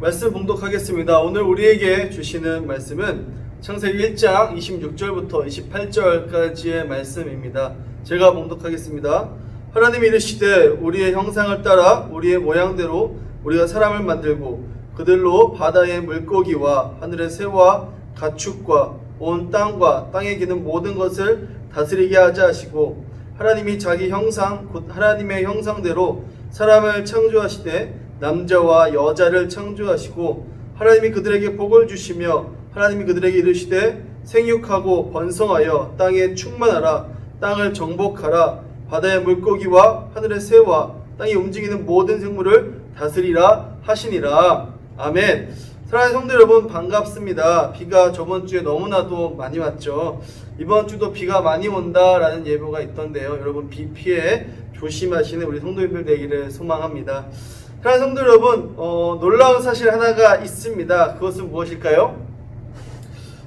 말씀 봉독하겠습니다. 오늘 우리에게 주시는 말씀은 창세기 1장 26절부터 28절까지의 말씀입니다. 제가 봉독하겠습니다. 하나님이 이르시되 우리의 형상을 따라 우리의 모양대로 우리가 사람을 만들고 그들로 바다의 물고기와 하늘의 새와 가축과 온 땅과 땅에 기는 모든 것을 다스리게 하자 하시고 하나님이 자기 형상 곧 하나님의 형상대로 사람을 창조하시되 남자와 여자를 창조하시고 하나님이 그들에게 복을 주시며 하나님이 그들에게 이르시되 생육하고 번성하여 땅에 충만하라 땅을 정복하라. 바다의 물고기와 하늘의 새와 땅에 움직이는 모든 생물을 다스리라 하시니라. 아멘. 사랑하는 성도 여러분 반갑습니다. 비가 저번 주에 너무나도 많이 왔죠. 이번 주도 비가 많이 온다라는 예보가 있던데요. 여러분 비 피해 조심하시는 우리 성도님들 되기를 소망합니다 사랑하는 성도 여러분 어, 놀라운 사실 하나가 있습니다 그것은 무엇일까요?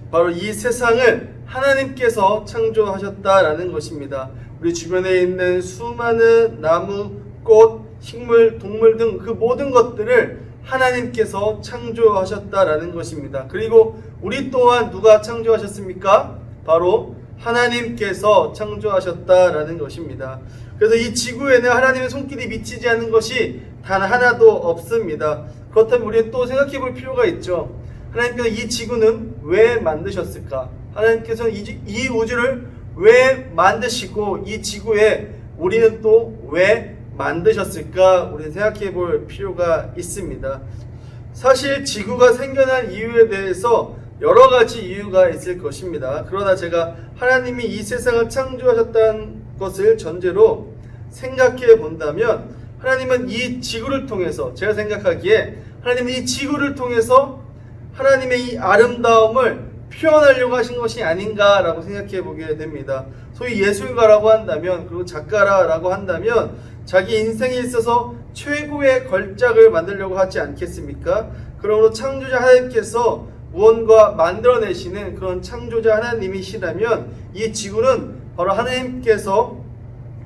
바로 이 세상을 하나님께서 창조하셨다라는 것입니다. 우리 주변에 있는 수많은 나무, 꽃, 식물, 동물 등 그 모든 것들을 하나님께서 창조하셨다라는 것입니다. 그리고 우리 또한 누가 창조하셨습니까? 바로 하나님께서 창조하셨다라는 것입니다. 그래서 이 지구에는 하나님의 손길이 미치지 않는 것이 단 하나도 없습니다. 그렇다면 우리는 또 생각해 볼 필요가 있죠. 하나님께서 이 지구는 왜 만드셨을까? 하나님께서 이, 지- 이 우주를 왜 만드시고 이 지구에 우리는 또 왜 만드셨을까? 우리는 생각해 볼 필요가 있습니다. 사실 지구가 생겨난 이유에 대해서 여러 가지 이유가 있을 것입니다. 그러나 제가 하나님이 이 세상을 창조하셨다는 것을 전제로 생각해 본다면 하나님은 이 지구를 통해서 제가 생각하기에 하나님은 이 지구를 통해서 하나님의 이 아름다움을 표현하려고 하신 것이 아닌가라고 생각해 보게 됩니다. 소위 예술가라고 한다면 그리고 작가라고 한다면 자기 인생에 있어서 최고의 걸작을 만들려고 하지 않겠습니까? 그러므로 창조자 하나님께서 무언가 만들어내시는 그런 창조자 하나님이시라면 이 지구는 바로 하나님께서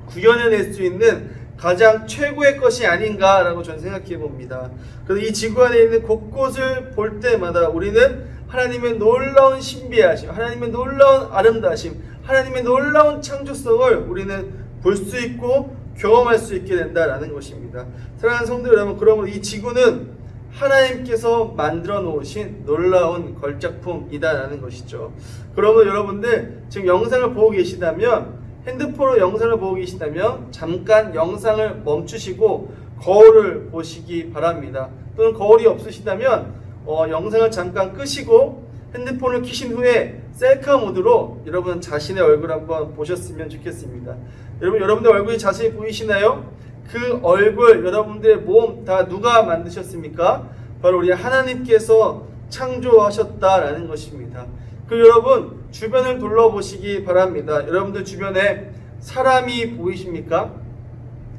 구현해낼 수 있는 가장 최고의 것이 아닌가라고 저는 생각해 봅니다. 그래서 이 지구 안에 있는 곳곳을 볼 때마다 우리는 하나님의 놀라운 신비하심, 하나님의 놀라운 아름다심, 하나님의 놀라운 창조성을 우리는 볼 수 있고 경험할 수 있게 된다라는 것입니다. 사랑하는 성도 여러분, 그러므로 이 지구는 하나님께서 만들어 놓으신 놀라운 걸작품이다라는 것이죠. 그러면 여러분들 지금 영상을 보고 계시다면 핸드폰으로 영상을 보고 계시다면 잠깐 영상을 멈추시고 거울을 보시기 바랍니다. 또는 거울이 없으시다면 어, 영상을 잠깐 끄시고 핸드폰을 켜신 후에 셀카 모드로 여러분 자신의 얼굴 한번 보셨으면 좋겠습니다. 여러분 여러분들 얼굴이 자세히 보이시나요? 그 얼굴 여러분들의 몸 다 누가 만드셨습니까? 바로 우리 하나님께서 창조하셨다라는 것입니다. 그 여러분 주변을 둘러보시기 바랍니다. 여러분들 주변에 사람이 보이십니까?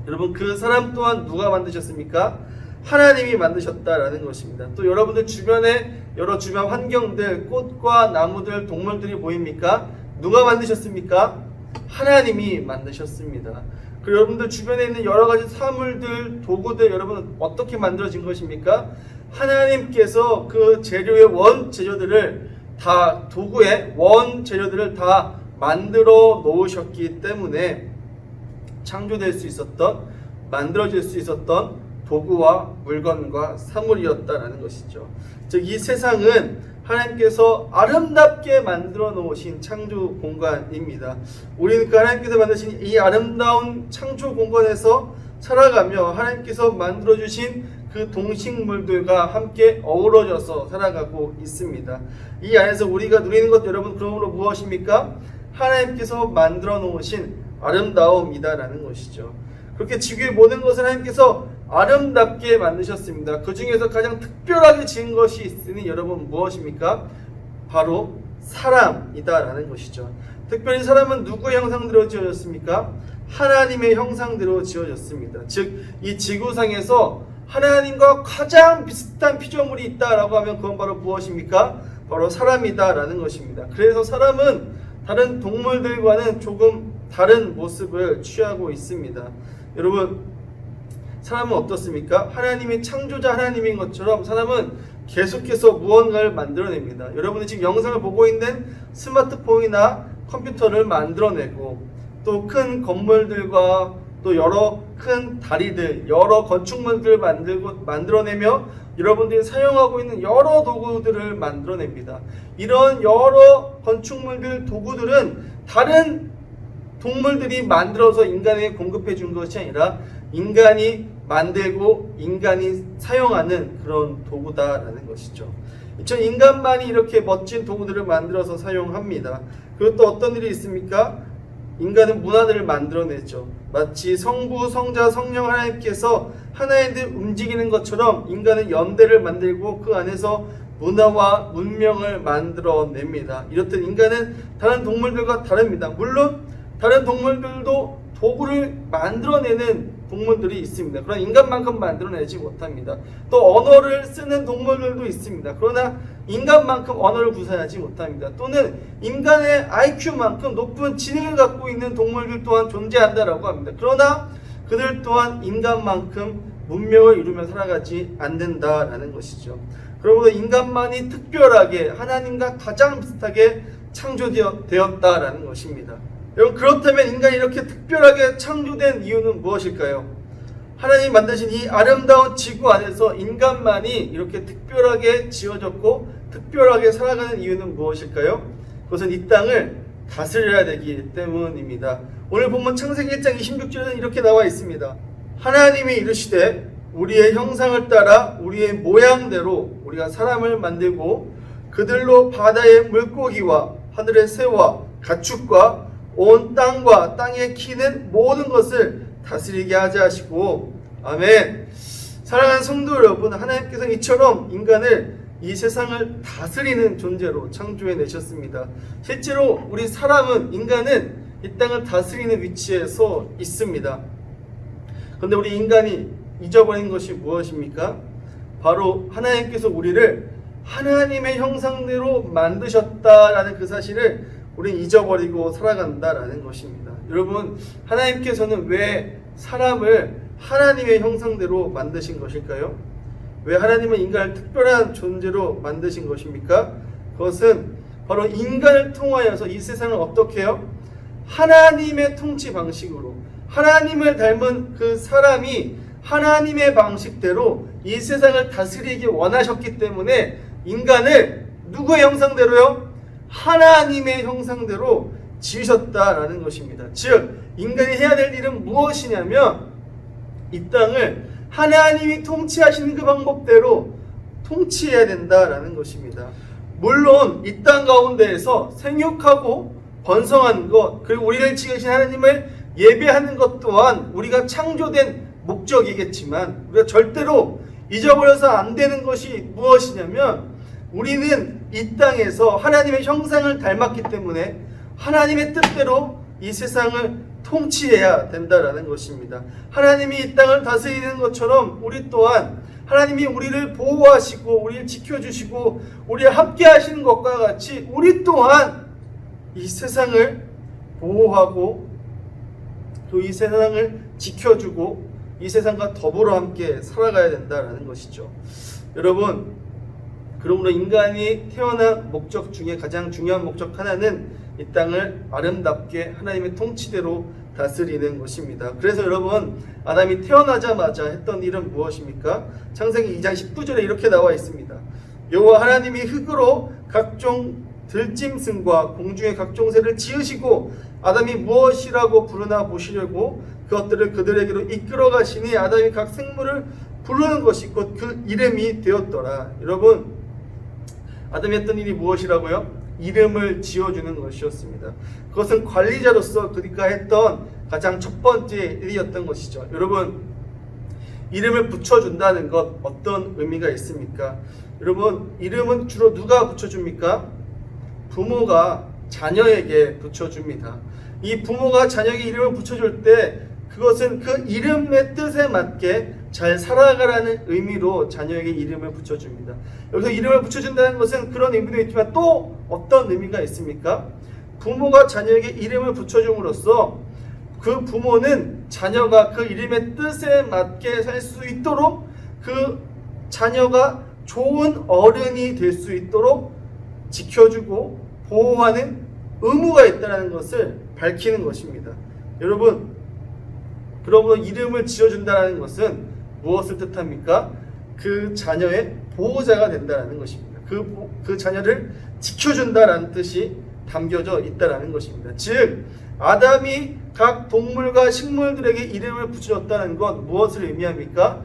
여러분 그 사람 또한 누가 만드셨습니까? 하나님이 만드셨다라는 것입니다. 또 여러분들 주변에 여러 주변 환경들, 꽃과 나무들, 동물들이 보입니까? 누가 만드셨습니까? 하나님이 만드셨습니다. 그 여러분들 주변에 있는 여러 가지 사물들, 도구들 여러분 어떻게 만들어진 것입니까? 하나님께서 그 재료의 원 재료들을 다 도구의 원 재료들을 다 만들어 놓으셨기 때문에 창조될 수 있었던 만들어질 수 있었던 도구와 물건과 사물이었다라는 것이죠. 즉 이 세상은 하나님께서 아름답게 만들어 놓으신 창조 공간입니다. 우리는 그 하나님께서 만드신 이 아름다운 창조 공간에서 살아가며 하나님께서 만들어 주신 그 동식물들과 함께 어우러져서 살아가고 있습니다. 이 안에서 우리가 누리는 것 여러분 그러므로 무엇입니까? 하나님께서 만들어 놓으신 아름다움이다라는 것이죠. 그렇게 지구의 모든 것을 하나님께서 아름답게 만드셨습니다. 그 중에서 가장 특별하게 지은 것이 있으니 여러분 무엇입니까? 바로 사람이다라는 것이죠. 특별히 사람은 누구의 형상대로 지어졌습니까? 하나님의 형상대로 지어졌습니다. 즉, 이 지구상에서 하나님과 가장 비슷한 피조물이 있다라고 하면 그건 바로 무엇입니까? 바로 사람이다라는 것입니다. 그래서 사람은 다른 동물들과는 조금 다른 모습을 취하고 있습니다. 여러분, 사람은 어떻습니까? 하나님이 창조자 하나님인 것처럼 사람은 계속해서 무언가를 만들어냅니다. 여러분이 지금 영상을 보고 있는 스마트폰이나 컴퓨터를 만들어내고 또 큰 건물들과 또 여러 큰 다리들, 여러 건축물들을 만들고 만들어내며 여러분들이 사용하고 있는 여러 도구들을 만들어냅니다. 이런 여러 건축물들, 도구들은 다른 동물들이 만들어서 인간에게 공급해 준 것이 아니라 인간이 만들고 인간이 사용하는 그런 도구다라는 것이죠. 전 인간만이 이렇게 멋진 도구들을 만들어서 사용합니다. 그리고 또 어떤 일이 있습니까? 인간은 문화들을 만들어내죠. 마치 성부, 성자, 성령 하나님께서 하나의 듯 움직이는 것처럼 인간은 연대를 만들고 그 안에서 문화와 문명을 만들어냅니다. 이렇듯 인간은 다른 동물들과 다릅니다. 물론 다른 동물들도 도구를 만들어내는 동물들이 있습니다. 그러나 인간만큼 만들어내지 못합니다. 또 언어를 쓰는 동물들도 있습니다. 그러나 인간만큼 언어를 구사하지 못합니다. 또는 인간의 IQ만큼 높은 지능을 갖고 있는 동물들 또한 존재한다라고 합니다. 그러나 그들 또한 인간만큼 문명을 이루며 살아가지 않는다라는 것이죠. 그러므로 인간만이 특별하게 하나님과 가장 비슷하게 창조되었다라는 것입니다. 여러분 그렇다면 인간이 이렇게 특별하게 창조된 이유는 무엇일까요? 하나님 만드신 이 아름다운 지구 안에서 인간만이 이렇게 특별하게 지어졌고 특별하게 살아가는 이유는 무엇일까요? 그것은 이 땅을 다스려야 되기 때문입니다. 오늘 본문 창세기 1장 26절에는 이렇게 나와 있습니다. 하나님이 이르시되 우리의 형상을 따라 우리의 모양대로 우리가 사람을 만들고 그들로 바다의 물고기와 하늘의 새와 가축과 온 땅과 땅에 키는 모든 것을 다스리게 하자 하시고 아멘. 사랑하는 성도 여러분, 하나님께서 이처럼 인간을 이 세상을 다스리는 존재로 창조해 내셨습니다. 실제로 우리 사람은 인간은 이 땅을 다스리는 위치에 서 있습니다. 그런데 우리 인간이 잊어버린 것이 무엇입니까? 바로 하나님께서 우리를 하나님의 형상대로 만드셨다라는 그 사실을 우리는 잊어버리고 살아간다라는 것입니다. 여러분, 하나님께서는 왜 사람을 하나님의 형상대로 만드신 것일까요? 왜 하나님은 인간을 특별한 존재로 만드신 것입니까? 그것은 바로 인간을 통하여서 이 세상을 어떻게 해요? 하나님의 통치 방식으로 하나님을 닮은 그 사람이 하나님의 방식대로 이 세상을 다스리기 원하셨기 때문에 인간을 누구의 형상대로요? 하나님의 형상대로 지으셨다라는 것입니다. 즉 인간이 해야 될 일은 무엇이냐면 이 땅을 하나님이 통치하시는 그 방법대로 통치해야 된다라는 것입니다. 물론 이 땅 가운데에서 생육하고 번성하는 것 그리고 우리를 지으신 하나님을 예배하는 것 또한 우리가 창조된 목적이겠지만 우리가 절대로 잊어버려서 안 되는 것이 무엇이냐면 우리는 이 땅에서 하나님의 형상을 닮았기 때문에 하나님의 뜻대로 이 세상을 통치해야 된다라는 것입니다. 하나님이 이 땅을 다스리는 것처럼 우리 또한 하나님이 우리를 보호하시고 우리를 지켜주시고 우리를 함께 하시는 것과 같이 우리 또한 이 세상을 보호하고 또 이 세상을 지켜주고 이 세상과 더불어 함께 살아가야 된다라는 것이죠. 여러분, 그러므로 인간이 태어난 목적 중에 가장 중요한 목적 하나는 이 땅을 아름답게 하나님의 통치대로 다스리는 것입니다. 그래서 여러분 아담이 태어나자마자 했던 일은 무엇입니까? 창세기 2장 19절에 이렇게 나와 있습니다. 여호와 하나님이 흙으로 각종 들짐승과 공중의 각종 새를 지으시고 아담이 무엇이라고 부르나 보시려고 그것들을 그들에게로 이끌어 가시니 아담이 각 생물을 부르는 것이 곧 그 이름이 되었더라. 여러분 아담이 했던 일이 무엇이라고요? 이름을 지어주는 것이었습니다. 그것은 관리자로서 그가 했던 가장 첫 번째 일이었던 것이죠. 여러분, 이름을 붙여준다는 것 어떤 의미가 있습니까? 여러분, 이름은 주로 누가 붙여줍니까? 부모가 자녀에게 붙여줍니다. 이 부모가 자녀에게 이름을 붙여줄 때 그것은 그 이름의 뜻에 맞게 잘 살아가라는 의미로 자녀에게 이름을 붙여줍니다. 여기서 이름을 붙여준다는 것은 그런 의미도 있지만 또 어떤 의미가 있습니까? 부모가 자녀에게 이름을 붙여줌으로써 그 부모는 자녀가 그 이름의 뜻에 맞게 살 수 있도록 그 자녀가 좋은 어른이 될 수 있도록 지켜주고 보호하는 의무가 있다는 것을 밝히는 것입니다. 여러분, 그러므로 이름을 지어준다는 것은 무엇을 뜻합니까? 그 자녀의 보호자가 된다는 것입니다. 그, 보- 그 자녀를 지켜준다라는 뜻이 담겨져 있다는 것입니다. 즉, 아담이 각 동물과 식물들에게 이름을 붙여줬다는 것 무엇을 의미합니까?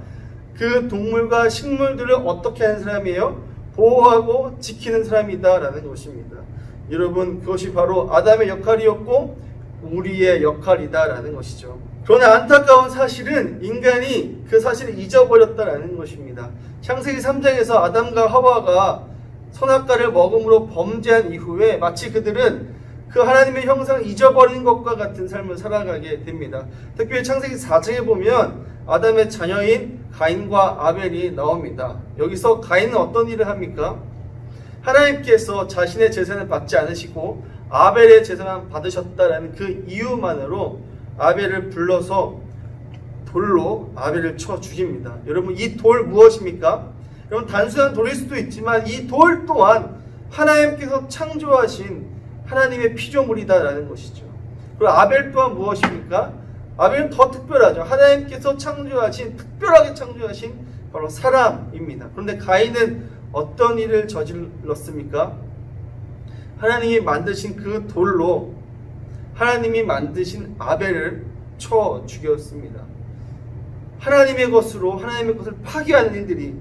그 동물과 식물들을 어떻게 하는 사람이에요? 보호하고 지키는 사람이다라는 것입니다. 여러분, 그것이 바로 아담의 역할이었고 우리의 역할이다라는 것이죠. 그러나 안타까운 사실은 인간이 그 사실을 잊어버렸다라는 것입니다. 창세기 3장에서 아담과 하와가 선악과를 먹음으로 범죄한 이후에 마치 그들은 그 하나님의 형상을 잊어버린 것과 같은 삶을 살아가게 됩니다. 특별히 창세기 4장에 보면 아담의 자녀인 가인과 아벨이 나옵니다. 여기서 가인은 어떤 일을 합니까? 하나님께서 자신의 재산을 받지 않으시고 아벨의 재산만 받으셨다라는 그 이유만으로 아벨을 불러서 돌로 아벨을 쳐 죽입니다. 여러분 이 돌 무엇입니까? 여러분 단순한 돌일 수도 있지만 이 돌 또한 하나님께서 창조하신 하나님의 피조물이다라는 것이죠. 그리고 아벨 또한 무엇입니까? 아벨은 더 특별하죠. 하나님께서 창조하신 특별하게 창조하신 바로 사람입니다. 그런데 가인은 어떤 일을 저질렀습니까? 하나님이 만드신 그 돌로 하나님이 만드신 아벨을 쳐 죽였습니다. 하나님의 것으로 하나님의 것을 파괴하는 일들이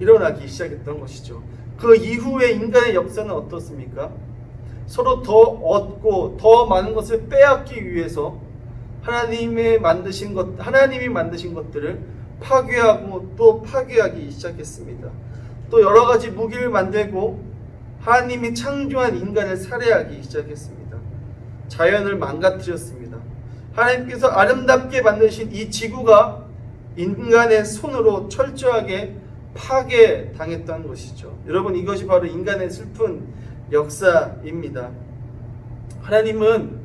일어나기 시작했던 것이죠. 그 이후에 인간의 역사는 어떻습니까? 서로 더 얻고 더 많은 것을 빼앗기 위해서 하나님의 만드신 것, 하나님이 만드신 것들을 파괴하고 또 파괴하기 시작했습니다. 또 여러 가지 무기를 만들고 하나님이 창조한 인간을 살해하기 시작했습니다. 자연을 망가뜨렸습니다. 하나님께서 아름답게 만드신 이 지구가 인간의 손으로 철저하게 파괴당했던 것이죠. 여러분 이것이 바로 인간의 슬픈 역사입니다. 하나님은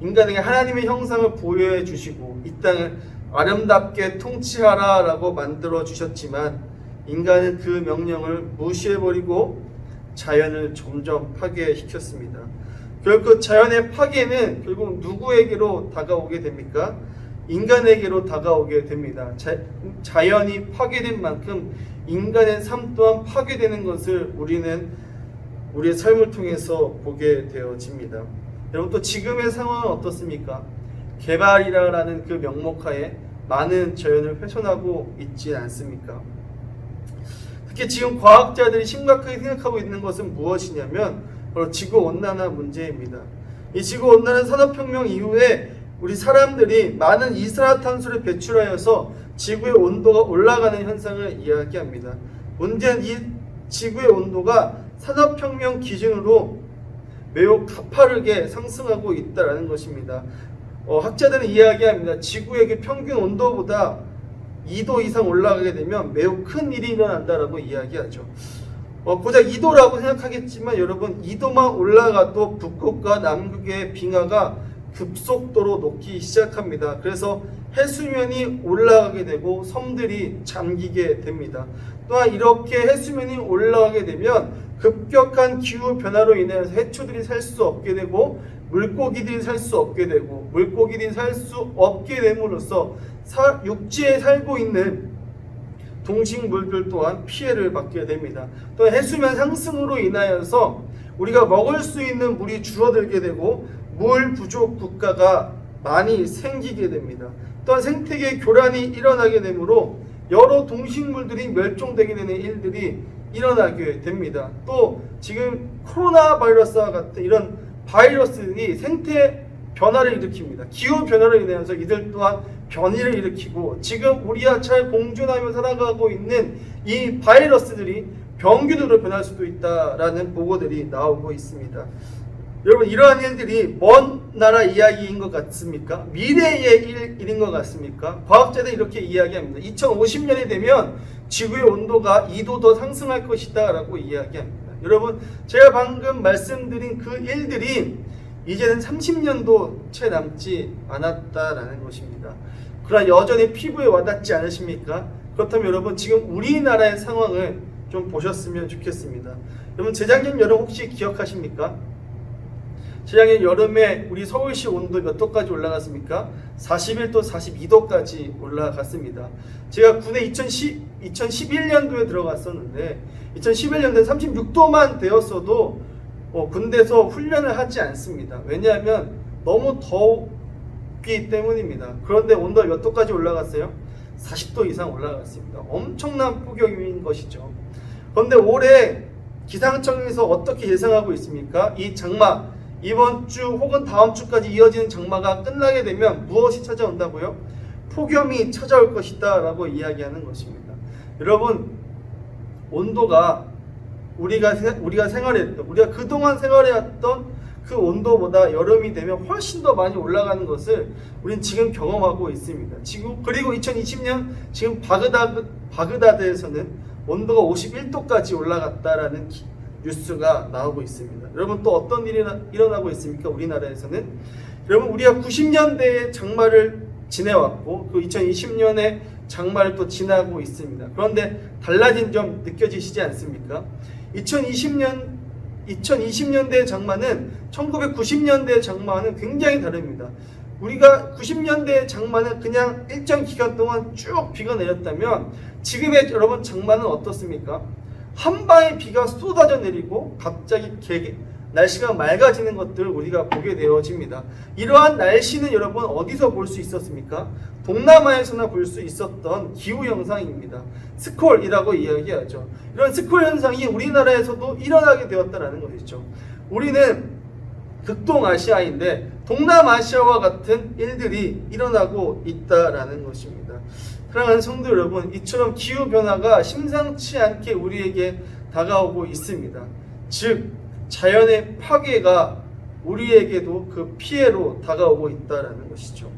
인간에게 하나님의 형상을 보여해 주시고 이 땅을 아름답게 통치하라라고 만들어 주셨지만 인간은 그 명령을 무시해 버리고 자연을 점점 파괴시켰습니다. 결국 자연의 파괴는 결국 누구에게로 다가오게 됩니까? 인간에게로 다가오게 됩니다. 자, 자연이 파괴된 만큼 인간의 삶 또한 파괴되는 것을 우리는 우리의 삶을 통해서 보게 되어집니다. 여러분 또 지금의 상황은 어떻습니까? 개발이라는 그 명목하에 많은 자연을 훼손하고 있지 않습니까? 특히 지금 과학자들이 심각하게 생각하고 있는 것은 무엇이냐면 바로 지구 온난화 문제입니다. 이 지구 온난화 산업혁명 이후에 우리 사람들이 많은 이산화탄소를 배출하여서 지구의 온도가 올라가는 현상을 이야기합니다. 문제는 이 지구의 온도가 산업혁명 기준으로 매우 가파르게 상승하고 있다는 것입니다. 어, 학자들은 이야기합니다. 지구의 그 평균 온도보다 2도 이상 올라가게 되면 매우 큰 일이 일어난다라고 이야기하죠. 어, 고작 2도라고 생각하겠지만 여러분 2도만 올라가도 북극과 남극의 빙하가 급속도로 녹기 시작합니다. 그래서 해수면이 올라가게 되고 섬들이 잠기게 됩니다. 또한 이렇게 해수면이 올라가게 되면 급격한 기후 변화로 인해서 해초들이 살 수 없게 되고 물고기들이 살 수 없게 되고 물고기들이 살 수 없게 됨으로써 사, 육지에 살고 있는 동식물들 또한 피해를 받게 됩니다. 또 해수면 상승으로 인하여서 우리가 먹을 수 있는 물이 줄어들게 되고 물 부족 국가가 많이 생기게 됩니다. 또한 생태계 교란이 일어나게 되므로 여러 동식물들이 멸종되게 되는 일들이 일어나게 됩니다. 또 지금 코로나 바이러스와 같은 이런 바이러스들이 생태 변화를 일으킵니다. 기후 변화로 인해서 이들 또한 변이를 일으키고 지금 우리와 잘 공존하며 살아가고 있는 이 바이러스들이 병균으로 변할 수도 있다라는 보고들이 나오고 있습니다. 여러분 이러한 일들이 먼 나라 이야기인 것 같습니까? 미래의 일, 일인 것 같습니까? 과학자들은 이렇게 이야기합니다. 2050년이 되면 지구의 온도가 2도 더 상승할 것이다 라고 이야기합니다. 여러분 제가 방금 말씀드린 그 일들이 이제는 30년도 채 남지 않았다라는 것입니다. 그러나 여전히 피부에 와닿지 않으십니까? 그렇다면 여러분 지금 우리나라의 상황을 좀 보셨으면 좋겠습니다. 여러분 재작년 여름 혹시 기억하십니까? 재작년 여름에 우리 서울시 온도 몇 도까지 올라갔습니까? 41도, 42도까지 올라갔습니다. 제가 군에 2010, 2011년도에 들어갔었는데 2011년도에 36도만 되었어도 어, 군대에서 훈련을 하지 않습니다. 왜냐하면 너무 덥기 때문입니다. 그런데 온도가 몇 도까지 올라갔어요? 40도 이상 올라갔습니다. 엄청난 폭염인 것이죠. 그런데 올해 기상청에서 어떻게 예상하고 있습니까? 이 장마 이번 주 혹은 다음 주까지 이어지는 장마가 끝나게 되면 무엇이 찾아온다고요? 폭염이 찾아올 것이다 라고 이야기하는 것입니다. 여러분 온도가 우리가 생- 우리가 생활했던 우리가 그동안 생활해왔던 그 온도보다 여름이 되면 훨씬 더 많이 올라가는 것을 우리는 지금 경험하고 있습니다. 지금 그리고 2020년 지금 바그다드 바그다드에서는 온도가 51도까지 올라갔다라는 기- 뉴스가 나오고 있습니다. 여러분 또 어떤 일이 나- 일어나고 있습니까? 우리나라에서는 여러분 우리가 90년대의 장마를 지내왔고 그 2020년에 장마를 또 지나고 있습니다. 그런데 달라진 점 느껴지시지 않습니까? 2020년 2020년대 장마는 1990년대 장마와는 굉장히 다릅니다. 우리가 90년대 장마는 그냥 일정 기간 동안 쭉 비가 내렸다면 지금의 여러분 장마는 어떻습니까? 한 방에 비가 쏟아져 내리고 갑자기 개, 날씨가 맑아지는 것들을 우리가 보게 되어집니다. 이러한 날씨는 여러분 어디서 볼 수 있었습니까? 동남아에서나 볼 수 있었던 기후 현상입니다. 스콜이라고 이야기하죠. 이런 스콜 현상이 우리나라에서도 일어나게 되었다는 것이죠. 우리는 극동아시아인데 동남아시아와 같은 일들이 일어나고 있다라는 것입니다. 사랑하는 성도 여러분, 이처럼 기후 변화가 심상치 않게 우리에게 다가오고 있습니다. 즉 자연의 파괴가 우리에게도 그 피해로 다가오고 있다라는 것이죠.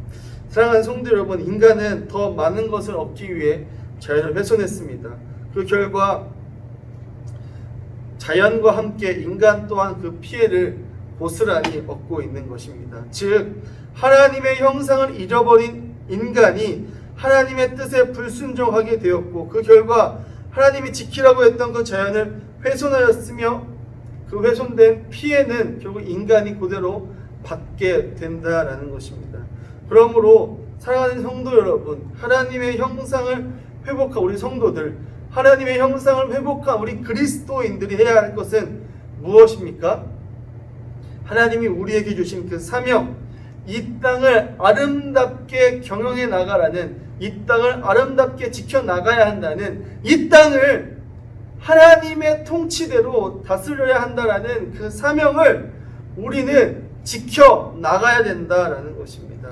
사랑하는 성도 여러분, 인간은 더 많은 것을 얻기 위해 자연을 훼손했습니다. 그 결과 자연과 함께 인간 또한 그 피해를 고스란히 얻고 있는 것입니다. 즉 하나님의 형상을 잃어버린 인간이 하나님의 뜻에 불순종하게 되었고 그 결과 하나님이 지키라고 했던 그 자연을 훼손하였으며 그 훼손된 피해는 결국 인간이 그대로 받게 된다라는 것입니다. 그러므로 사랑하는 성도 여러분, 하나님의 형상을 회복한 우리 성도들, 하나님의 형상을 회복한 우리 그리스도인들이 해야 할 것은 무엇입니까? 하나님이 우리에게 주신 그 사명, 이 땅을 아름답게 경영해 나가라는, 이 땅을 아름답게 지켜 나가야 한다는, 이 땅을 하나님의 통치대로 다스려야 한다라는 그 사명을 우리는 지켜 나가야 된다라는 것입니다.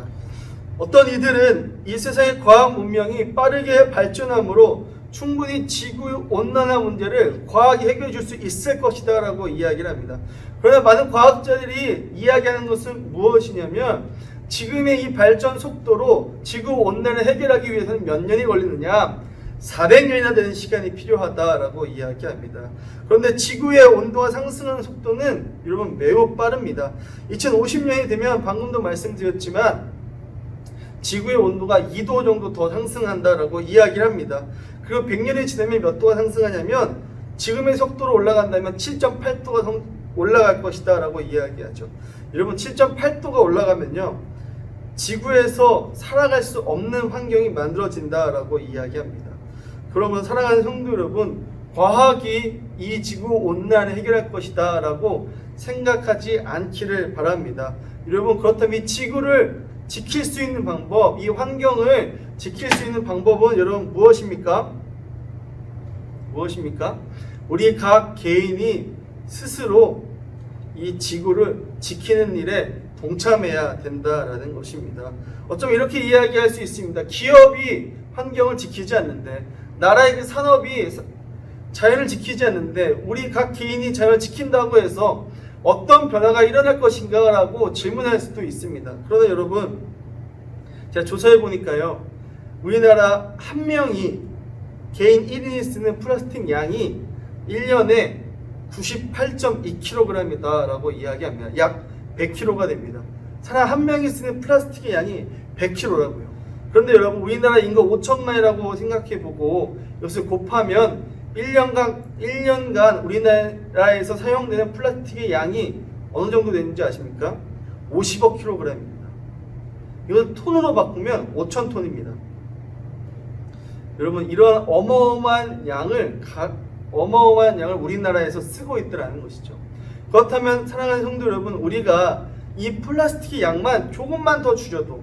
어떤 이들은 이 세상의 과학 문명이 빠르게 발전함으로 충분히 지구 온난화 문제를 과학이 해결해 줄 수 있을 것이다라고 이야기를 합니다. 그러나 많은 과학자들이 이야기하는 것은 무엇이냐면 지금의 이 발전 속도로 지구 온난화를 해결하기 위해서는 몇 년이 걸리느냐? 400년이나 되는 시간이 필요하다라고 이야기합니다. 그런데 지구의 온도가 상승하는 속도는 여러분 매우 빠릅니다. 2050년이 되면 방금도 말씀드렸지만 지구의 온도가 2도 정도 더 상승한다라고 이야기를 합니다. 그리고 100년이 지나면 몇 도가 상승하냐면 지금의 속도로 올라간다면 7.8도가 올라갈 것이다라고 이야기하죠. 여러분 7.8도가 올라가면요. 지구에서 살아갈 수 없는 환경이 만들어진다라고 이야기합니다. 그러면 사랑하는 성도 여러분, 과학이 이 지구 온난을 해결할 것이다 라고 생각하지 않기를 바랍니다. 여러분 그렇다면 이 지구를 지킬 수 있는 방법, 이 환경을 지킬 수 있는 방법은 여러분 무엇입니까? 무엇입니까? 우리 각 개인이 스스로 이 지구를 지키는 일에 동참해야 된다라는 것입니다. 어쩌면 이렇게 이야기할 수 있습니다. 기업이 환경을 지키지 않는데 나라의 그 산업이 사- 자연을 지키지 않는데 우리 각 개인이 자연을 지킨다고 해서 어떤 변화가 일어날 것인가라고 질문할 수도 있습니다. 그러나 여러분 제가 조사해 보니까요. 우리나라 한 명이 개인 1인이 쓰는 플라스틱 양이 1년에 98.2kg이다라고 이야기합니다. 약 100kg가 됩니다. 사람 한 명이 쓰는 플라스틱의 양이 100kg라고요. 그런데 여러분 우리나라 인구 5천만이라고 생각해 보고 이것을 곱하면 1년간 1년간 우리나라에서 사용되는 플라스틱의 양이 어느 정도 되는지 아십니까? 50억 킬로그램입니다. 이건 톤으로 바꾸면 5천 톤입니다. 여러분 이러한 어마어마한 양을 가- 어마어마한 양을 우리나라에서 쓰고 있더라는 것이죠. 그렇다면 사랑하는 성도 여러분, 우리가 이 플라스틱의 양만 조금만 더 줄여도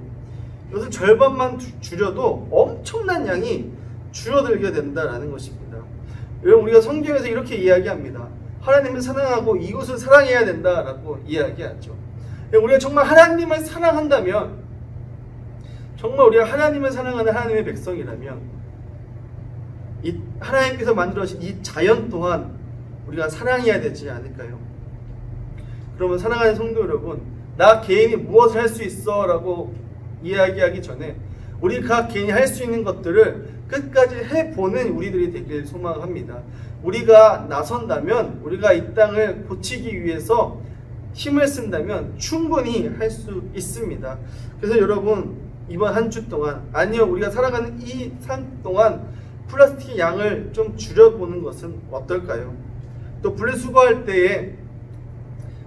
이것을 절반만 주- 줄여도 엄청난 양이 줄어들게 된다라는 것입니다. 여러분 우리가 성경에서 이렇게 이야기합니다. 하나님을 사랑하고 이곳을 사랑해야 된다라고 이야기하죠. 우리가 정말 하나님을 사랑한다면 정말 우리가 하나님을 사랑하는 하나님의 백성이라면 이 하나님께서 만들어진 이 자연 또한 우리가 사랑해야 되지 않을까요? 그러면 사랑하는 성도 여러분, 나 개인이 무엇을 할 수 있어라고 이야기하기 전에 우리 각 개인이 할 수 있는 것들을 끝까지 해보는 우리들이 되길 소망합니다. 우리가 나선다면 우리가 이 땅을 고치기 위해서 힘을 쓴다면 충분히 할 수 있습니다. 그래서 여러분 이번 한 주 동안 아니요 우리가 살아가는 이 삶 동안 플라스틱 양을 좀 줄여보는 것은 어떨까요? 또 분리수거할 때에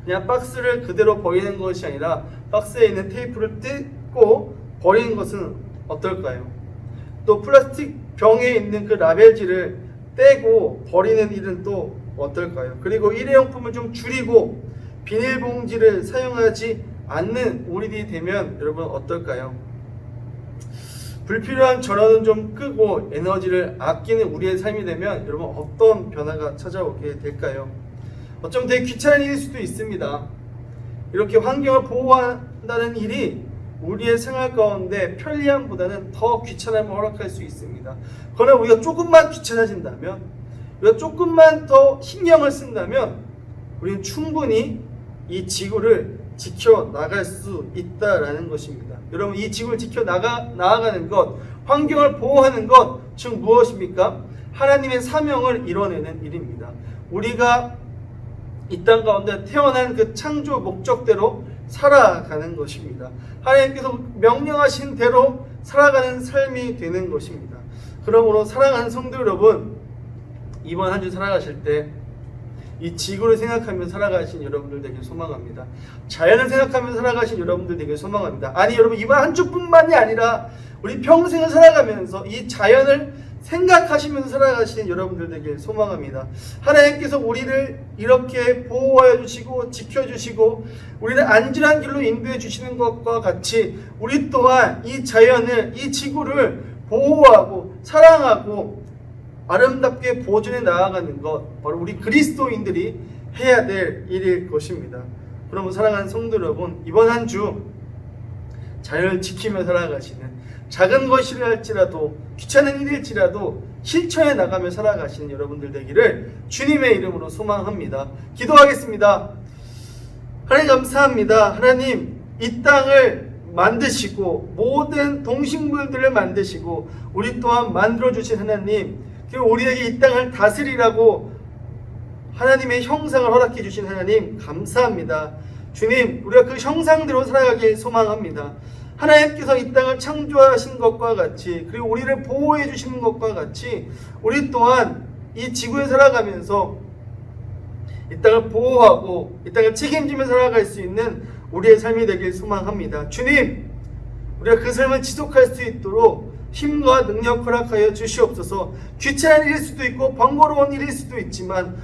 그냥 박스를 그대로 버리는 것이 아니라 박스에 있는 테이프를 뜯고 버리는 것은 어떨까요? 또 플라스틱 병에 있는 그 라벨지를 떼고 버리는 일은 또 어떨까요? 그리고 일회용품을 좀 줄이고 비닐봉지를 사용하지 않는 우리들이 되면 여러분 어떨까요? 불필요한 전원은 좀 끄고 에너지를 아끼는 우리의 삶이 되면 여러분 어떤 변화가 찾아오게 될까요? 어쩌면 되게 귀찮은 일일 수도 있습니다. 이렇게 환경을 보호한다는 일이 우리의 생활 가운데 편리함보다는 더 귀찮음을 허락할 수 있습니다. 그러나 우리가 조금만 귀찮아진다면, 우리가 조금만 더 신경을 쓴다면, 우리는 충분히 이 지구를 지켜 나갈 수 있다라는 것입니다. 여러분, 이 지구를 지켜 나가 나아가는 것, 환경을 보호하는 것, 즉 무엇입니까? 하나님의 사명을 이뤄내는 일입니다. 우리가 이 땅 가운데 태어난 그 창조 목적대로 살아가는 것입니다. 하나님께서 명령하신 대로 살아가는 삶이 되는 것입니다. 그러므로 사랑하는 성도 여러분, 이번 한 주 살아가실 때 이 지구를 생각하며 살아가신 여러분들 되길 소망합니다. 자연을 생각하며 살아가신 여러분들 되길 소망합니다. 아니 여러분 이번 한 주뿐만이 아니라 우리 평생을 살아가면서 이 자연을 생각하시면서 살아가시는 여러분들 되길 소망합니다. 하나님께서 우리를 이렇게 보호하여 주시고 지켜주시고 우리를 안전한 길로 인도해 주시는 것과 같이 우리 또한 이 자연을 이 지구를 보호하고 사랑하고 아름답게 보존해 나아가는 것 바로 우리 그리스도인들이 해야 될 일일 것입니다. 그러면 사랑하는 성도 여러분 이번 한주 자연을 지키며 살아가시는 작은 것이라 할지라도 귀찮은 일일지라도 실천해 나가며 살아가시는 여러분들 되기를 주님의 이름으로 소망합니다. 기도하겠습니다. 하나님 감사합니다. 하나님 이 땅을 만드시고 모든 동식물들을 만드시고 우리 또한 만들어 주신 하나님 그리고 우리에게 이 땅을 다스리라고 하나님의 형상을 허락해 주신 하나님 감사합니다. 주님 우리가 그 형상대로 살아가길 소망합니다. 하나님께서 이 땅을 창조하신 것과 같이 그리고 우리를 보호해 주시는 것과 같이 우리 또한 이 지구에 살아가면서 이 땅을 보호하고 이 땅을 책임지며 살아갈 수 있는 우리의 삶이 되길 소망합니다. 주님, 우리가 그 삶을 지속할 수 있도록 힘과 능력 허락하여 주시옵소서. 귀찮은 일일 수도 있고 번거로운 일일 수도 있지만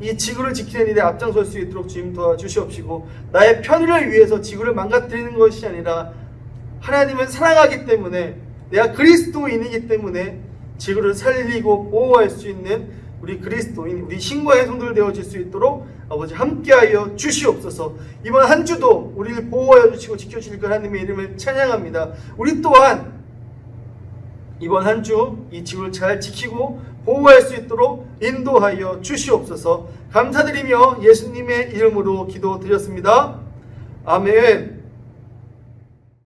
이 지구를 지키는 일에 앞장설 수 있도록 주님 도와주시옵시고 나의 편의를 위해서 지구를 망가뜨리는 것이 아니라 하나님을 사랑하기 때문에 내가 그리스도인이기 때문에 지구를 살리고 보호할 수 있는 우리 그리스도인, 우리 신과의 성도들 되어질 수 있도록 아버지 함께하여 주시옵소서. 이번 한 주도 우리를 보호하여 주시고 지켜주실 그 하나님의 이름을 찬양합니다. 우리 또한 이번 한 주 이 지구를 잘 지키고 보호할 수 있도록 인도하여 주시옵소서. 감사드리며 예수님의 이름으로 기도드렸습니다. 아멘.